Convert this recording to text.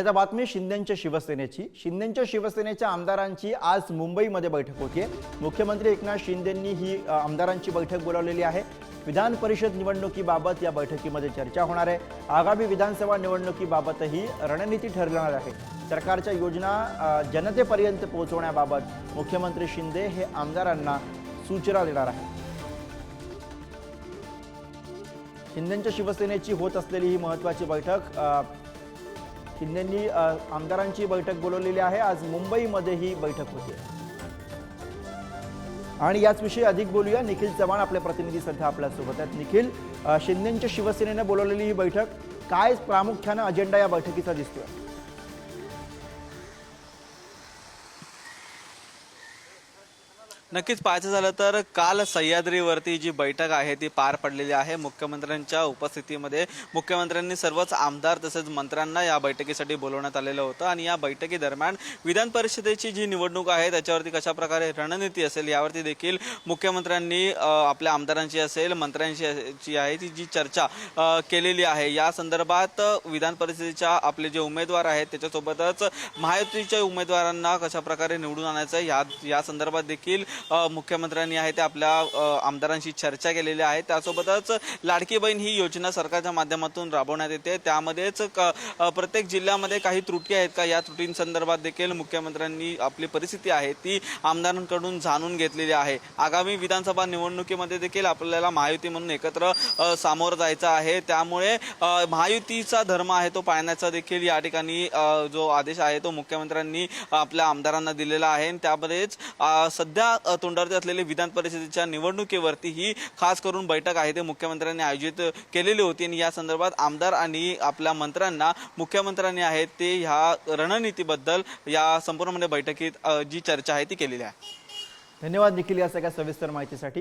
आता बातमी शिंदेच्या शिवसेनेची. शिंदेच्या शिवसेनेच्या आमदारांची आज मुंबईमध्ये बैठक होते मुख्यमंत्री एकनाथ शिंदेंनी ही आमदारांची बैठक बोलावलेली आहे. विधान परिषद निवडणुकीबाबत या बैठकीमध्ये चर्चा होणार आहे. आगामी विधानसभा निवडणुकीबाबतही रणनीती ठरणार आहे. सरकारच्या योजना जनतेपर्यंत पोहोचवण्याबाबत मुख्यमंत्री शिंदे हे आमदारांना सूचना देणार आहे शिंदेच्या शिवसेनेची होत असलेली ही महत्त्वाची बैठक शिंदेंनी आमदारांची बैठक बोलवलेली आहे. आज मुंबईमध्ये ही बैठक होते. आणि याच विषयी अधिक बोलूया. निखिल चव्हाण आपले प्रतिनिधी सध्या आपल्यासोबत आहेत. निखिल शिंदेंच्या शिवसेनेने बोलवलेली ही बैठक काय प्रामुख्यानं अजेंडा या बैठकीचा दिसतोय? नक्कीच पाहायचं झालं तर काल सह्याद्रीवरती जी बैठक आहे ती पार पडलेली आहे. मुख्यमंत्र्यांच्या उपस्थितीमध्ये मुख्यमंत्र्यांनी सर्वच आमदार तसेच मंत्र्यांना या बैठकीसाठी बोलवण्यात आलेलं होतं. आणि या बैठकीदरम्यान विधान परिषदेची जी निवडणूक आहे त्याच्यावरती कशा प्रकारे रणनीती असेल यावरती देखील मुख्यमंत्र्यांनी आपल्या आमदारांची असेल मंत्र्यांची आहे ती जी चर्चा केलेली आहे. या संदर्भात विधान परिषदेच्या आपले जे उमेदवार आहेत त्याच्यासोबतच महायुतीच्या उमेदवारांना कशाप्रकारे निवडून आणायचं या या संदर्भात देखील मुख्यमंत्र्यांनी आहे ते आपल्या आमदारांशी चर्चा केलेली आहे. त्यासोबतच लाडकी बहीण ही योजना सरकारच्या माध्यमातून राबवण्यात येते. त्यामध्येच क- प्रत्येक जिल्ह्यामध्ये काही त्रुटी आहेत का? या त्रुटींसंदर्भात देखील मुख्यमंत्र्यांनी आपली परिस्थिती आहे ती आमदारांकडून जाणून घेतलेली आहे. आगामी विधानसभा निवडणुकीमध्ये देखील आपल्याला महायुती म्हणून एकत्र सामोरं जायचं आहे. त्यामुळे महायुतीचा धर्म आहे तो पाळण्याचा देखील या ठिकाणी जो आदेश आहे तो मुख्यमंत्र्यांनी आपल्या आमदारांना दिलेला आहे. आणि त्यामध्येच सध्या तोंडावरती असलेले विधान परिषदेच्या निवडणुकीवरती ही खास करून बैठक आहे ते मुख्यमंत्र्यांनी आयोजित केलेली होती. आणि या संदर्भात आमदार आणि आपल्या मंत्र्यांना मुख्यमंत्र्यांनी आहेत ते ह्या रणनीतीबद्दल या संपूर्ण म्हणजे बैठकीत जी चर्चा आहे ती केलेली आहे. धन्यवाद निखिल या सगळ्या सविस्तर माहितीसाठी.